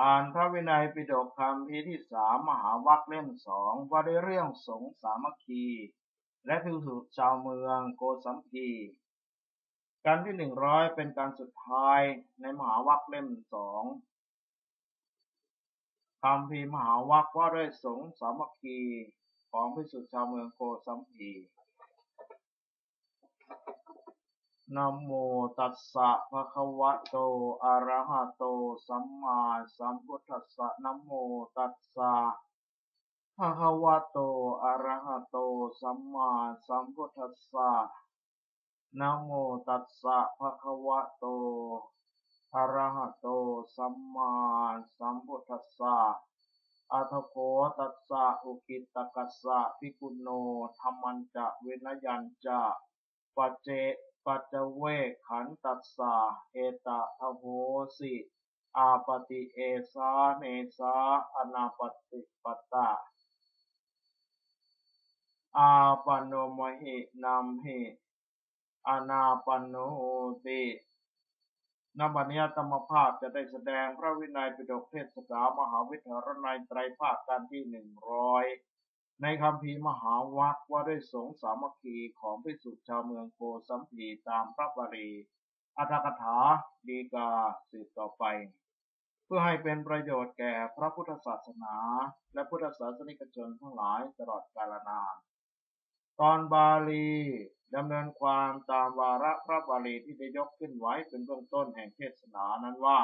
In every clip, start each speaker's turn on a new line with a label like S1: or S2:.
S1: อ่านพระวินัยปิฎกคำพีที่สามมหาวัคเล่มสองว่าด้วยเรื่องสงสามัคคี และพิสุชาวเมืองโกสัมพีการที่หนึ่งร้อยเป็นการสุดท้ายในมหาวัคเล่มสองคำพีมหาวัคว่าด้วยสงสามัคคีของพิสุชาวเมืองโกสัมพี นะโมตัสสะภะคะวะโต อะระหะโต สัมมาสัมพุทธัสสะนะโมตัสสะภะคะวะโต อะระหะโต สัมมาสัมพุทธัสสะนะโมตัสสะภะคะวะโต อะระหะโต สัมมาสัมพุทธัสสะอัทโคตัสสะอุกิตตกัสสะภิกุโนธรรมันจะเวนยัญจะปัจเจ ปัจเวกขันตัสสะเอตะทโหสิอาปติเอสาเนสาอนาปติปตะอาปโนมหินามหิอนาปโนตินบัญญัติธรรมภาพจะได้แสดงพระวินัยปิฎกเทศกามหาวิทยาลัยไตรภาคการที่หนึ่งร้อย ในคำพีมหาวัคว่าด้วยสงสามัคคีของพิสุชาวเมืองโกสัมพีตามพระบาลีอัตถกถาดีกาสืบต่อไป เพื่อให้เป็นประโยชน์แก่พระพุทธศาสนา และพุทธศาสนิกชนทั้งหลายตลอดกาลนาน ตอนบาลีดำเนินความตามวาระพระบาลีที่ได้ยกขึ้นไว้เป็นเบื้องต้นแห่งเทศนานั้นว่า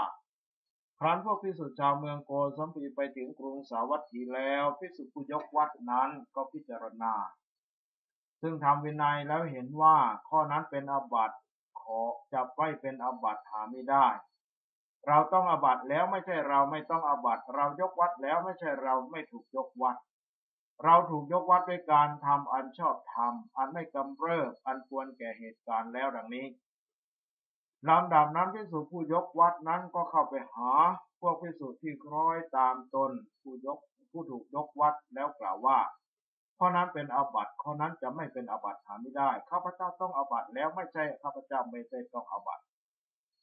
S1: ครั้นพวกพิสุชาวเมืองโกสัมพีไปถึงกรุงสาวัตถีแล้วพิสุผู้ยกวัดนั้นก็พิจารณา ซึ่งทำวินัยแล้วเห็นว่าข้อนั้นเป็นอาบัติขอจับไว้เป็นอาบัติหาไม่ได้ เราต้องอาบัติแล้วไม่ใช่เราไม่ต้องอาบัติเรายกวัดแล้วไม่ใช่เราไม่ถูกยกวัด เราถูกยกวัดด้วยการทำอันชอบธรรมอันไม่กำเริบอันควรแก่เหตุการณ์แล้วดังนี้ ลำดับนั้นพิสุผู้ยกวัดนั้นก็เข้าไปหา พวกพิสุที่คล้อยตามตนผู้ยกผู้ถูกยกวัดแล้วกล่าวว่าข้อนั้นเป็นอาบัติข้อนั้นจะไม่เป็นอาบัติหาไม่ได้ข้าพเจ้าต้องอาบัติแล้วไม่ใช่ข้าพเจ้าไม่ใช่ต้องอาบัติ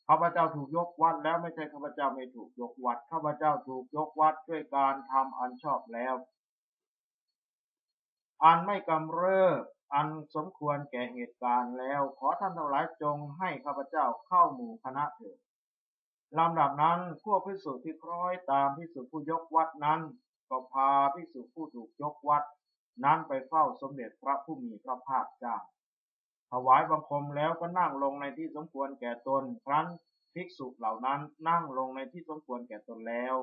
S1: ข้าพเจ้าถูกยกวัดแล้วไม่ใช่ข้าพเจ้าไม่ถูกยกวัดข้าพเจ้าถูกยกวัดด้วยการทำอันชอบแล้ว อันไม่กำเริบ อันสมควรแก่เหตุการณ์แล้วขอท่านทั้งหลายจงให้ข้าพเจ้าเข้าหมู่คณะเถิดลำดับนั้นพวกพิสุที่คล้อยตามพิสุผู้ยกวัดนั้น ก็พาพิสุผู้ถูกยกวัด นั้นไปเฝ้าสมเด็จพระผู้มีพระภาคเจ้าถวายบังคมแล้วก็นั่งลงในที่สมควรแก่ตนครั้นภิกษุเหล่านั้นนั่งลงในที่สมควรแก่ตนแล้ว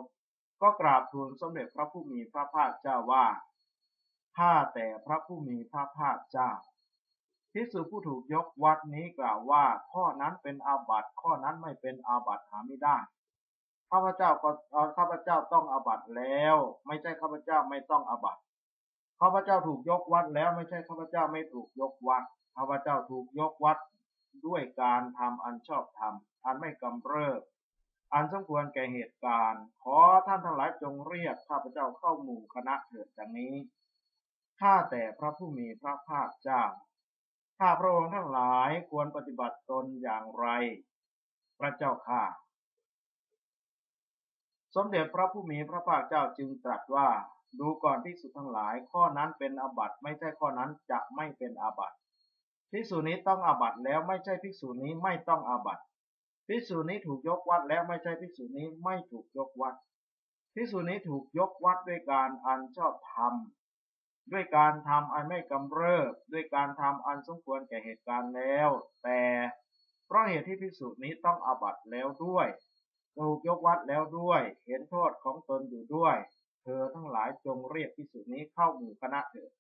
S1: ก็กราบทูลสมเด็จพระผู้มีพระภาคเจ้าว่า ข้าแต่พระผู้มีพระภาคเจ้าพิสุผู้ถูกยกวัดนี้กล่าวว่า ข้อนั้นเป็นอาบัติข้อนั้นไม่เป็นอาบัติหาไม่ได้ข้าพเจ้าก็ข้าพเจ้าต้องอาบัติแล้ว ไม่ใช่ข้าพเจ้าไม่ต้องอาบัติข้าพเจ้าถูกยกวัดแล้วไม่ใช่ข้าพเจ้าไม่ถูกยกวัดข้าพเจ้าถูกยกวัดด้วยการทำอันชอบธรรมอันไม่กำเริบอันสมควรแก่เหตุการณ์ ขอท่านทั้งหลายจงเรียกข้าพเจ้าเข้าหมู่คณะเถิดดังนี้ ข้าแต่พระผู้มีพระภาคเจ้า ข้าพระองค์ทั้งหลายควรปฏิบัติตนอย่างไร พระเจ้าข้า สมเด็จพระผู้มีพระภาคเจ้าจึงตรัสว่า ดูก่อนภิกษุทั้งหลาย ข้อนั้นเป็นอาบัติไม่ใช่ข้อนั้นจะไม่เป็นอาบัติภิกษุนี้ต้องอาบัติแล้วไม่ใช่ภิกษุนี้ไม่ต้องอาบัติภิกษุนี้ถูกยกวัดแล้วไม่ใช่ภิกษุนี้ไม่ถูกยกวัดภิกษุนี้ถูกยกวัดด้วยการอันชอบธรรม ด้วยการทำอันไม่กำเริบ ด้วยการทำอันสมควรแก่เหตุการณ์แล้ว แต่เพราะเหตุที่พิสุนี้ต้องอาบัตแล้วด้วยถูกยกวัดแล้วด้วย เห็นโทษของตนอยู่ด้วย เธอทั้งหลายจงเรียกพิสุนี้เข้าหมู่คณะเถิด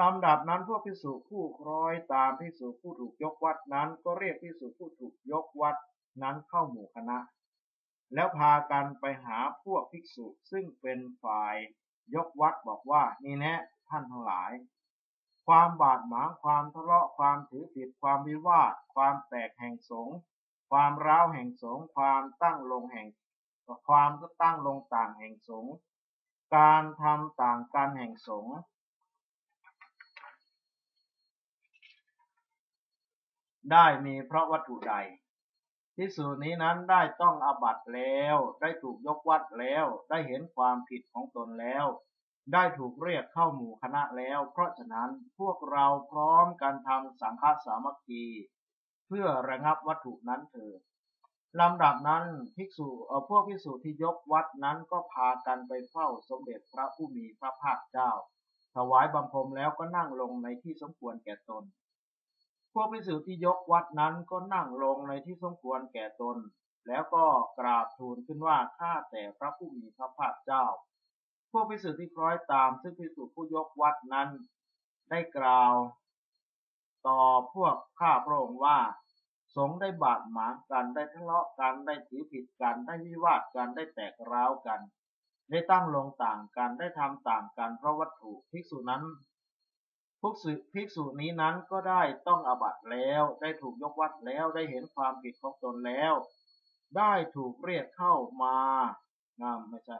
S1: ลำดับนั้นพวกพิสุผู้คล้อยตามพิสุผู้ถูกยกวัดนั้น ก็เรียกพิสุผู้ถูกยกวัดนั้นเข้าหมู่คณะ แล้วพากันไปหาพวกภิกษุซึ่งเป็นฝ่าย ยกวัดบอกว่า นี่แนะ ท่านทั้งหลาย ความบาดหมางความทะเลาะความถือผิดความวิวาท ความแตกแห่งสงความร้าวแห่งสงความตั้งลงแห่งความตั้งลงต่างแห่งสงการทำต่างกันแห่งสงได้มีเพราะวัตถุใด ภิกษุนี้นั้นได้ต้องอาบัตแล้ว ได้ถูกยกวัดแล้ว ได้เห็นความผิดของตนแล้ว ได้ถูกเรียกเข้าหมู่คณะแล้ว เพราะฉะนั้นพวกเราพร้อมกันทำสังฆสามัคคี เพื่อระงับวัตถุนั้นเถิดลำดับนั้นภิกษุพวกภิกษุที่ยกวัดนั้นก็พากันไปเฝ้าสมเด็จพระผู้มีพระภาคเจ้า ถวายบังคมแล้วก็นั่งลงในที่สมควรแก่ตน พวกภิกษุที่ยกวัดนั้นก็นั่งลงในที่สมควรแก่ตน แล้วก็กราบทูลขึ้นว่าข้าแต่พระผู้มีพระภาคเจ้า พวกภิกษุที่คล้อยตาม ซึ่งภิกษุผู้ยกวัดนั้น ได้กล่าว ต่อพวกข้าพระองค์ว่า สงได้บาดหมางกันได้ทะเลาะกันได้ถือผิดกันได้วิวาทกันได้แตกร้าวกัน ได้ตั้งลงต่างกันได้ทำต่างกันเพราะวัตถุภิกษุนั้น ภิกษุภิกษุนี้นั้นก็ได้ต้องอาบัตแล้ว ได้ถูกยกวัดแล้ว ได้เห็นความผิดของตนแล้ว ได้ถูกเรียกเข้ามาอ่าไม่ใช่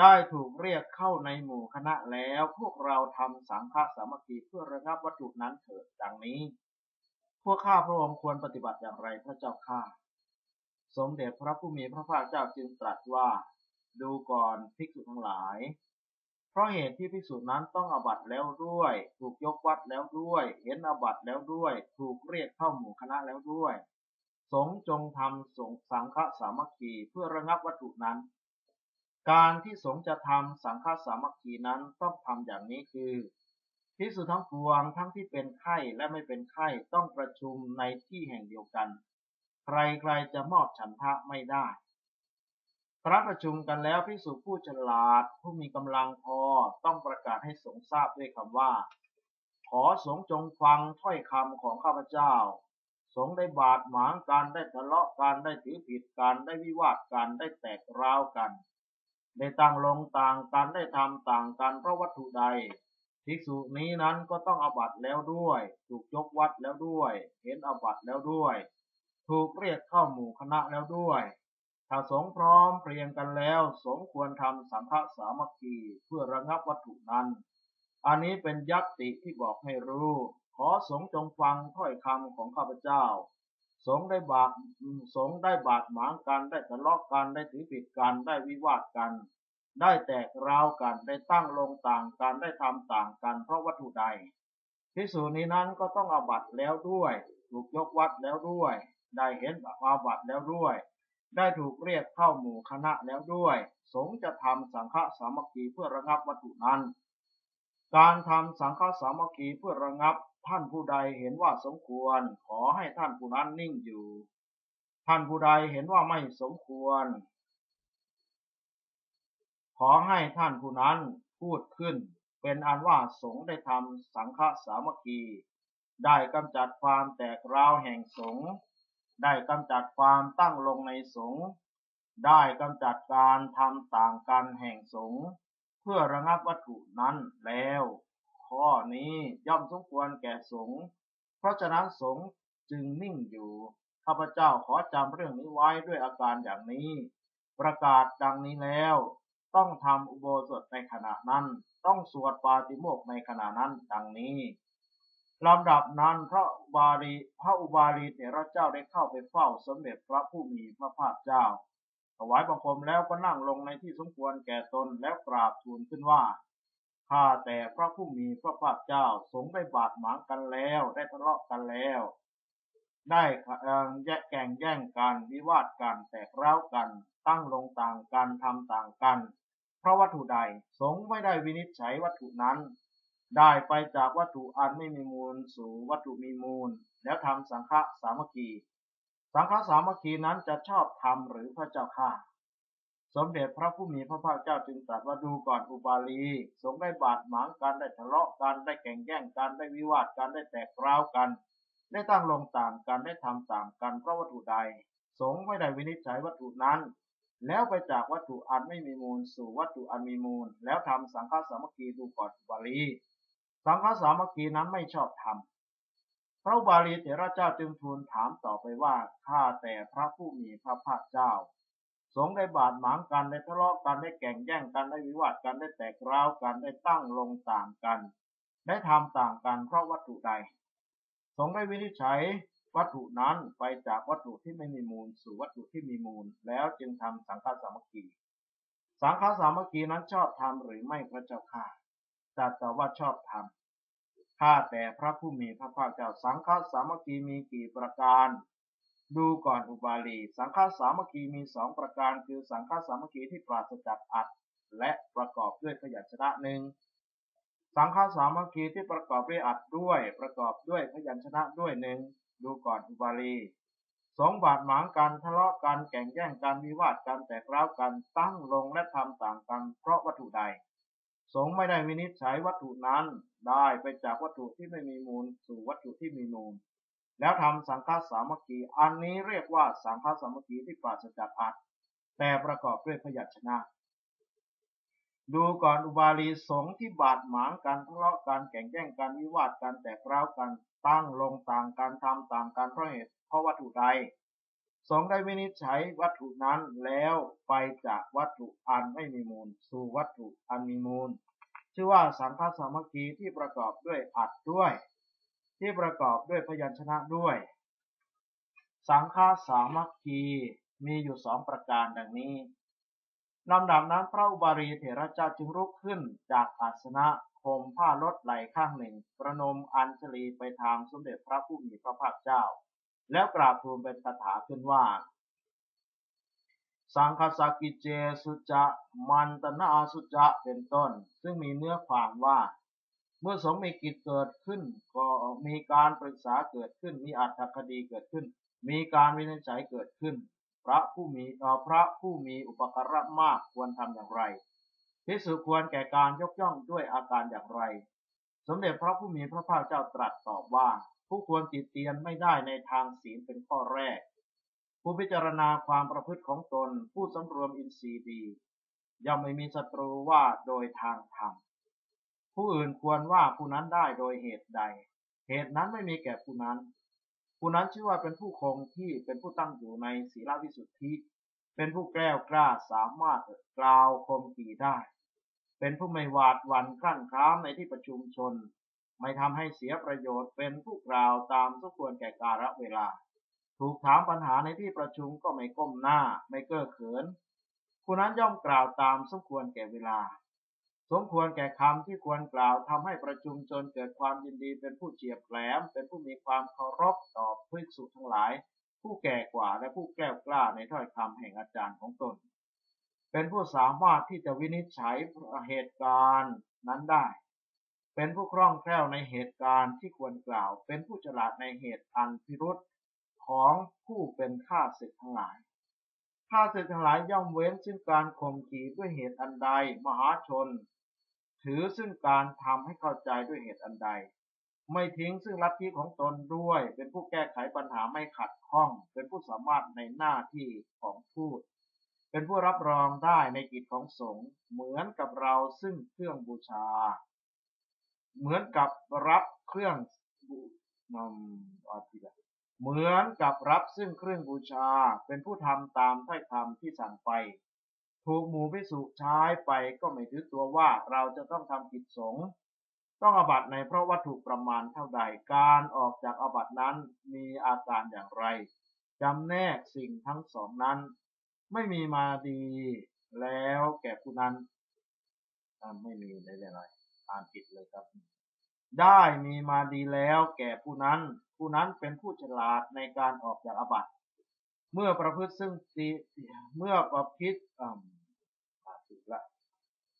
S1: ได้ถูกเรียกเข้าในหมู่คณะแล้ว พวกเราทำสังฆสามัคคีเพื่อระงับวัตถุนั้นเถิดดังนี้ พวกข้าพระองค์ควรปฏิบัติอย่างไรพระเจ้าข้าสมเด็จพระผู้มีพระภาคเจ้าจึงตรัสว่า ดูก่อนภิกษุทั้งหลาย เพราะเหตุที่ภิกษุนั้นต้องอบัตแล้วด้วย ถูกยกวัดแล้วด้วย เห็นอบัตแล้วด้วย ถูกเรียกเข้าหมู่คณะแล้วด้วย สงจงทำสงสังฆสามัคคีเพื่อระงับวัตถุนั้น การที่สงจะทำสังฆสามัคคีนั้นต้องทำอย่างนี้คือภิกษุทั้งปวงทั้งที่เป็นไข้และไม่เป็นไข้ต้องประชุมในที่แห่งเดียวกัน ใครๆจะมอบฉันทะไม่ได้ ครั้นประชุมกันแล้วภิกษุผู้ฉลาดผู้มีกำลังพอต้องประกาศให้สงทราบด้วยคำว่า ขอสงจงฟังถ้อยคำของข้าพเจ้า สงได้บาดหมางกันได้ทะเลาะกันได้ถือผิดกันได้วิวาทกันได้แตกร้าวกัน ได้ตั้งลงต่างกันได้ทำต่างกันเพราะวัตถุใดภิกษุนี้นั้นก็ต้องอาบัตแล้วด้วย ถูกยกวัดแล้วด้วย เห็นอาบัตแล้วด้วย ถูกเรียกเข้าหมู่คณะแล้วด้วย ถ้าสงพร้อมเพรียงกันแล้ว สงควรทำสังฆสามัคคีเพื่อระงับวัตถุนั้น อันนี้เป็นยัตติที่บอกให้รู้ ขอสงจงฟังถ้อยคำของข้าพเจ้า สงได้บาดสงได้บาดหมางกัน ได้ทะเลาะกันได้ถือผิดกันได้วิวาทกัน ได้แตกร้าวกันได้ตั้งลงต่างกันได้ทำต่างกัน เพราะวัตถุใดภิกษุนี้นั้นก็ต้องอาบัตแล้วด้วย ถูกยกวัดแล้วด้วย ได้เห็นอาบัตแล้วด้วย ได้ถูกเรียกเข้าหมู่คณะแล้วด้วย สงจะทำสังฆสามัคคีเพื่อระงับวัตถุนั้น การทำสังฆสามัคคีเพื่อระงับท่านผู้ใดเห็นว่าสมควร ขอให้ท่านผู้นั้นนิ่งอยู่ ท่านผู้ใดเห็นว่าไม่สมควร ขอให้ท่านผู้นั้นพูดขึ้น เป็นอันว่าสงได้ทำสังฆสามัคคี ได้กำจัดความแตกร้าวแห่งสงฆ์ ได้กำจัดความตั้งลงในสงฆ์ได้กำจัดการทำต่างกันแห่งสงฆ์เพื่อระงับวัตถุนั้นแล้ว ข้อนี้ย่อมสมควรแก่สงฆ์เพราะฉะนั้นสงฆ์จึงนิ่งอยู่ข้าพเจ้าขอจำเรื่องนี้ไว้ด้วยอาการอย่างนี้ ประกาศดังนี้แล้ว ต้องทำอุโบสถในขณะนั้น ต้องสวดปาติโมกในขณะนั้นดังนี้ ลำดับนั้นพระบาลีพระอุบาลีเถระเจ้าได้เข้าไปเฝ้าสมเด็จพระผู้มีพระภาคเจ้า ถวายบังคมแล้วก็นั่งลงในที่สมควรแก่ตนแล้วกราบทูลขึ้นว่าข้าแต่พระผู้มีพระภาคเจ้าสงได้บาดหมางกันแล้วได้ทะเลาะกันแล้ว ได้เอ่อแยกแก่งแย่งกันวิวาทกันแตกร้าวกัน ตั้งลงต่างกันทำต่างกัน เพราะวัตถุใดสงไม่ได้วินิจฉัยวัตถุนั้น ได้ไปจากวัตถุอันไม่มีมูลสู่วัตถุมีมูล แล้วทำสังฆสามัคคี สังฆสามัคคีนั้นจะชอบธรรมหรือพระเจ้าข้าสมเด็จพระผู้มีพระภาคเจ้าจึงตรัสว่าดูก่อนอุบาลี สงได้บาดหมางกันได้ทะเลาะกันได้แข่งแย่งกันได้วิวาทกันได้แตกร้าวกัน ได้ตั้งลงต่างกันได้ทำต่างกันเพราะวัตถุใด สงไม่ได้วินิจฉัยวัตถุนั้น แล้วไปจากวัตถุอันไม่มีมูลสู่วัตถุอันมีมูล แล้วทำสังฆสามัคคีดูก่อนอุบาลี สังฆสามัคคีนั้นไม่ชอบธรรมพระบาลีเถระเจ้าจึงทูลถามต่อไปว่าข้าแต่พระผู้มีพระภาคเจ้า สงได้บาดหมางกันได้ทะเลาะกันได้แก่งแย่งกันได้วิวาทกันได้แตกร้าวกันได้ตั้งลงต่างกัน ได้ทำต่างกันเพราะวัตถุใด สงได้วินิจฉัยวัตถุนั้นไปจากวัตถุที่ไม่มีมูล สู่วัตถุที่มีมูล แล้วจึงทำสังฆสามัคคี สังฆสามัคคีนั้นชอบทำหรือไม่พระเจ้าค่ะ ตอบว่าชอบทำข้าแต่พระผู้มีพระภาคเจ้าสังฆสามัคคีมีกี่ประการ ดูก่อนอุบาลี สังฆสามัคคีมีสองประการ คือสังฆสามัคคีที่ปราศจากอัดและประกอบด้วยพยัญชนะหนึ่งสังฆสามัคคีที่ประกอบด้วยอัดด้วยประกอบด้วยพยัญชนะด้วยหนึ่งดูก่อนอุบาลีสองบาทหมางกันทะเลาะกันแข่งแย่งกันวิวาทกันแตกร้าวกันตั้งลงและทำต่างกันเพราะวัตถุใด สงไม่ได้วินิจฉัยวัตถุนั้นได้ไปจากวัตถุที่ไม่มีมูลสู่วัตถุที่มีมูล แล้วทำสังฆสามัคคีอันนี้เรียกว่าสังฆสามัคคีที่ปราศจากอัดแต่ประกอบด้วยพยัญชนะ ดูก่อนอุบาลีสงที่บาดหมางกันทะเลาะกันแข่งแย่งกันวิวาทกันแตกร้าวกันตั้งลงต่างกันทำต่างกันเพราะเหตุเพราะวัตถุใด สงได้วินิจฉัยวัตถุนั้นแล้วไปจากวัตถุอันไม่มีมูล สู่วัตถุอันมีมูล ชื่อว่าสังฆสามัคคีที่ประกอบด้วยอัดด้วย ที่ประกอบด้วยพยัญชนะด้วย สังฆสามัคคีมีอยู่สองประการดังนี้ลำดับนั้นพระอุบารีเถระเจ้าจึงลุกขึ้นจากอาสนะห่มผ้าลดไหลข้างหนึ่ง ประนมอัญชลีไปทางสมเด็จพระผู้มีพระภาคเจ้า แล้วกราบทูลเป็นคาถาขึ้นว่า สังคสกิเจสุจะมันตนาสุจะเป็นต้น ซึ่งมีเนื้อความว่า เมื่อสงมีกิจเกิดขึ้น ก็มีการปรึกษาเกิดขึ้น มีอัตถคดีเกิดขึ้น มีการวินิจฉัยเกิดขึ้น พระผู้มีพระผู้มีอุปการะมากควรทำอย่างไรพิสุควรแก่การยกย่องด้วยอาการอย่างไร สมเด็จพระผู้มีพระภาคเจ้าตรัสตอบว่า ผู้ควรติดเตียนไม่ได้ในทางศีลเป็นข้อแรก ผู้พิจารณาความประพฤติของตน ผู้สำรวมอินทรีย์ดีย่อมไม่มีศัตรูว่าโดยทางธรรม ผู้อื่นควรว่าผู้นั้นได้โดยเหตุใด เหตุนั้นไม่มีแก่ผู้นั้น ผู้นั้นชื่อว่าเป็นผู้คงที่เป็นผู้ตั้งอยู่ในศีลวิสุทธิ เป็นผู้แกล้วกล้าสามารถกล่าวคมขีได้ เป็นผู้ไม่หวาดหวั่นคลั่นคล้ามในที่ประชุมชน ไม่ทำให้เสียประโยชน์เป็นผู้กล่าวตามสมควรแก่กาลเวลา ถูกถามปัญหาในที่ประชุมก็ไม่ก้มหน้า ไม่เก้อเขินผู้นั้นย่อมกล่าวตามสมควรแก่เวลา สมควรแก่คำที่ควรกล่าวทำให้ประชุมชนเกิดความยินดีเป็นผู้เฉียบแหลม เป็นผู้มีความเคารพต่อภิกษุทั้งหลาย ผู้แก่กว่าและผู้แก้วกล้าในถ้อยคำแห่งอาจารย์ของตนเป็นผู้สามารถที่จะวินิจฉัยเหตุการณ์นั้นได้ เป็นผู้คล่องแคล่วในเหตุการณ์ที่ควรกล่าว เป็นผู้ฉลาดในเหตุอันพิรุษของผู้เป็นข้าศึกทั้งหลายข้าศึกทั้งหลายย่อมเว้นซึ่งการข่มขีด้วยเหตุอันใด มหาชน ถือซึ่งการทำให้เข้าใจด้วยเหตุอันใด ไม่ทิ้งซึ่งลัทธิของตนด้วย เป็นผู้แก้ไขปัญหาไม่ขัดข้อง เป็นผู้สามารถในหน้าที่ของพูด เป็นผู้รับรองได้ในกิจของสงฆ์เหมือนกับเราซึ่งเครื่องบูชา เหมือนกับรับเครื่องนำอาทิเหมือนกับรับซึ่งเครื่องบูชาเป็นผู้ทำตามถ้อยคำที่สั่งไป ถูกหมู่พิสุใช้ไปก็ไม่ถือตัวว่าเราจะต้องทำกิจสงต้องอบัตในเพราะวัตถุประมาณเท่าใด การออกจากอบัตนั้นมีอาการอย่างไรจำแนกสิ่งทั้งสองนั้น ไม่มีมาดีแล้วแก่ผู้นั้นไม่มีได้เลย อ่านผิดเลยครับ ได้มีมาดีแล้วแก่ผู้นั้น ผู้นั้นเป็นผู้ฉลาดในการออกจากอบัตเมื่อประพฤติซึ่งสีเมื่อประพฤติอ่าถูกละ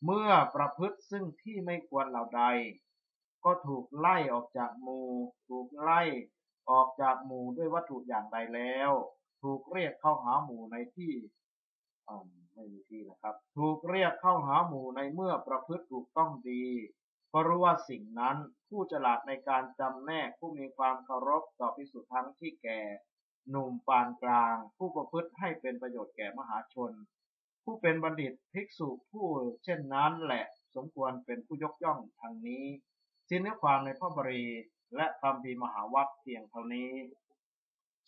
S1: เมื่อประพฤติซึ่งที่ไม่ควรเหล่าใด ก็ถูกไล่ออกจากหมู่ ถูกไล่ออกจากหมู่ด้วยวัตถุอย่างใดแล้ว ถูกเรียกเข้าหาหมู่ในที่ ไม่มีที่นะครับ ถูกเรียกเข้าหาหมู่ในเมื่อประพฤติถูกต้องดีก็รู้ว่าสิ่งนั้นผู้ฉลาดในการจำแนกผู้มีความเคารพต่อพิสุทั้งที่แก่ หนุ่มปานกลาง ผู้ประพฤติให้เป็นประโยชน์แก่มหาชน ผู้เป็นบัณฑิตภิกษุผู้เช่นนั้นแหละสมควรเป็นผู้ยกย่องทางนี้สิ้นเนื้อความในพระบรีและคำพีมหาวัคเพียงเท่านี้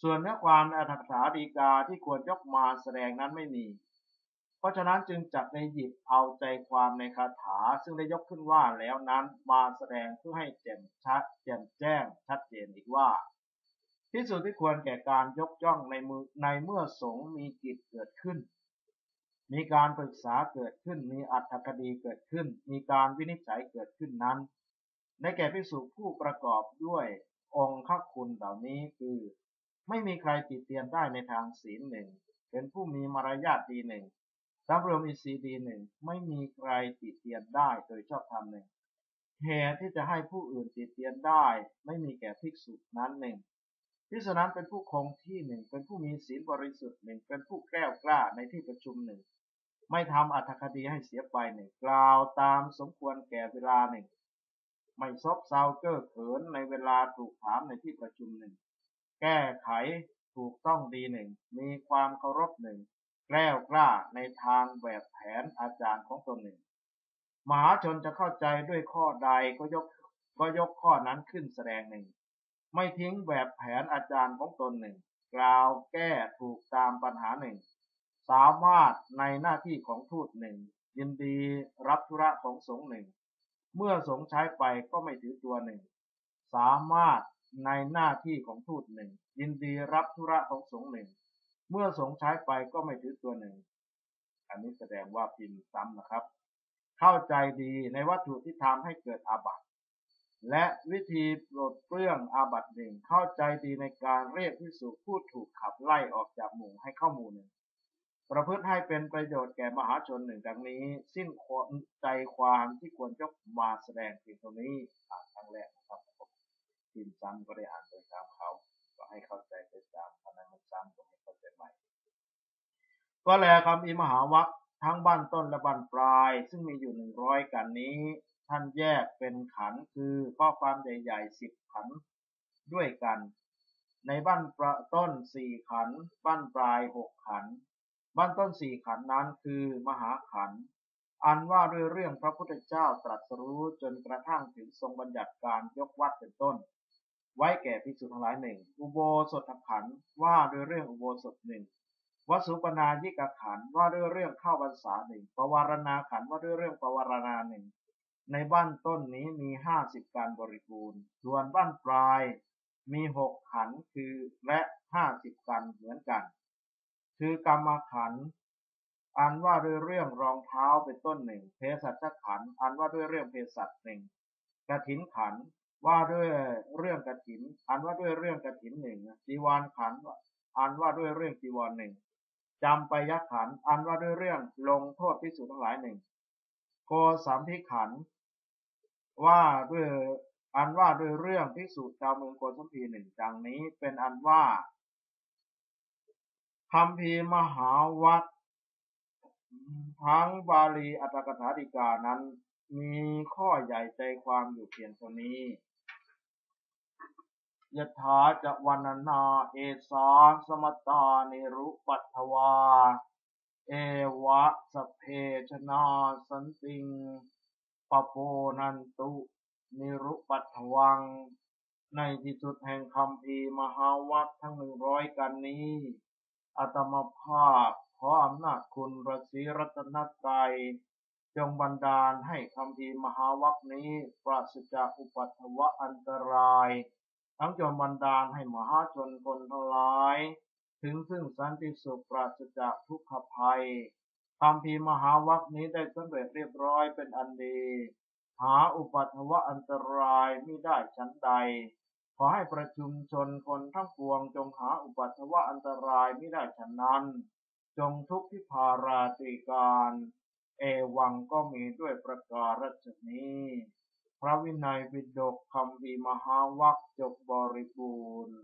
S1: ส่วนเนื้อความในอัตถกถาดีกาที่ควรยกมาแสดงนั้นไม่มี ราะฉะนั้นจึงจักได้หยิบเอาใจความในคาถา ซึ่งได้ยกขึ้นว่าแล้วนั้นมาแสดงเพื่อให้แจ่มชัดแจ่มแจ้งชัดเจนอีกว่าพิสูจน์ที่ควรแก่การยกย่องในมือในเมื่อสงมีกิจเกิดขึ้น มีการปรึกษาเกิดขึ้น มีอัตถคดีเกิดขึ้น มีการวินิจฉัยเกิดขึ้นนั้นได้แก่พิสูจน์ผู้ประกอบด้วยองค์ข้าคุณเหล่านี้คือ ไม่มีใครติดเตียนได้ในทางศีลหนึ่งเป็นผู้มีมารยาทดีหนึ่ง สำรวมอินทรีย์ดีหนึ่งไม่มีใครติเตียนได้โดยชอบธรรมหนึ่งเหตุที่จะให้ผู้อื่นติเตียนได้ ไม่มีแก่ภิกษุนั้นหนึ่งพิสนั้นเป็นผู้คงที่หนึ่งเป็นผู้มีศีลบริสุทธิ์หนึ่งเป็นผู้แกล้วกล้าในที่ประชุมหนึ่งไม่ทำอัตถคดีให้เสียไปหนึ่งกล่าวตามสมควรแก่เวลาหนึ่งไม่ซบเซาเก้อเขินในเวลาถูกถามในที่ประชุมหนึ่งแก้ไขถูกต้องดีหนึ่งมีความเคารพหนึ่ง แกล้วกล้าในทางแบบแผนอาจารย์ของตนหนึ่ง มหาชนจะเข้าใจด้วยข้อใดก็ยกก็ยกข้อนั้นขึ้นแสดงหนึ่ง ไม่ทิ้งแบบแผนอาจารย์ของตนหนึ่ง กล่าวแก้ถูกตามปัญหาหนึ่ง สามารถในหน้าที่ของทูตหนึ่ง ยินดีรับธุระของสงฆ์หนึ่ง เมื่อสงฆ์ใช้ไปก็ไม่ถือตัวหนึ่ง สามารถในหน้าที่ของทูตหนึ่ง ยินดีรับธุระของสงฆ์หนึ่ง เมื่อสงใช้ไปก็ไม่ถือตัวหนึ่ง อันนี้แสดงว่าพิมพ์ซ้ำนะครับ เข้าใจดีในวัตถุที่ทำให้เกิดอาบัติและวิธีปลดเปลื้องอาบัติหนึ่งเข้าใจดีในการเรียกพิสุผู้ถูกขับไล่ออกจากหมู่ให้เข้าหมู่หนึ่งประพฤติให้เป็นประโยชน์แก่มหาชนหนึ่งดังนี้ สิ้นใจความที่ควรยกมาแสดงเพียงตรงนี้อ่านครั้งแรกนะครับพิมพ์ซ้ำก็ได้อ่านไปตามเขา ให้เข้าใจไปตามเพราะนั้นมันซ้ำก็ให้เข้าใจใหม่ ก็แลคำอิมหาวัคทั้งบ้านต้นและบ้านปลาย ซึ่งมีอยู่หนึ่งร้อยกันนี้ ท่านแยกเป็นขันคือข้อความใหญ่ๆสิบขันด้วยกัน ในบ้านต้นสี่ขัน บ้านปลายหกขัน บ้านต้นสี่ขันนั้นคือมหาขัน อันว่าด้วยเรื่องพระพุทธเจ้าตรัสรู้จนกระทั่งถึงทรงบัญญัติการยกวัดเป็นต้น ไว้แก่ภิกษุทั้งหลายหนึ่งอุโบสถขันว่าด้วยเรื่องอุโบสถหนึ่งวัสุปนายิกขันว่าด้วยเรื่องเข้าพรรษาหนึ่งปวารณาขันว่าด้วยเรื่องปวารณาหนึ่งในบ้านต้นนี้มีห้าสิบการบริบูรณ์ ส่วนบ้านปลายมีหกขันคือและห้าสิบกันเหมือนกัน คือกรรมขันอันว่าด้วยเรื่องรองเท้าเป็นต้นหนึ่งเภสัชขันอันว่าด้วยเรื่องเภสัชหนึ่งกระถินขัน ว่าด้วยเรื่องกระถินอันว่าด้วยเรื่องกระถินหนึ่งจีวรขันอันว่าด้วยเรื่องจีวรหนึ่งจำไปยักขันอันว่าด้วยเรื่องลงโทษพิสูจน์ทั้งหลายหนึ่งโคสามพิขันว่าด้วยอันว่าด้วยเรื่องภิกษุชาวเมืองโกสัมพีหนึ่งดังนี้เป็นอันว่าคำพีมหาวัตทั้งบาลีอัตถกถาดิกานั้นมีข้อใหญ่ใจความอยู่เพียงเท่านี้ ยถาจะวันนาเอสาสมตานิรุปัตวา เอวะสเพชนาสันติงปโปนันตุ นิรุปัตวัง ในที่สุดแห่งคำพีมหาวัคทั้งหนึ่งร้อยกันนี้อัตมภาพขออำนาจคุณระศีรัตนกายจงบันดาลให้คำพีมหาวัคนี้ปราศจากอุปัตวะอันตราย ทั้งจงบันดาลให้มหาชนคนทั้งหลาย ถึงซึ่งสันติสุขปราศจากทุกขภัยคำพีมหาวัคนี้ได้สำเร็จเรียบร้อยเป็นอันดี หาอุปัตวะอันตรายไม่ได้ชั้นใด ขอให้ประชุมชนคนทั้งปวงจงหาอุปัตวะอันตรายไม่ได้ฉันนั้น จงทุกทิพาราติการ เอวังก็มีด้วยประการฉนี้ พระวินัยวิดกคำพีมหาวัคจบบริบูรณ์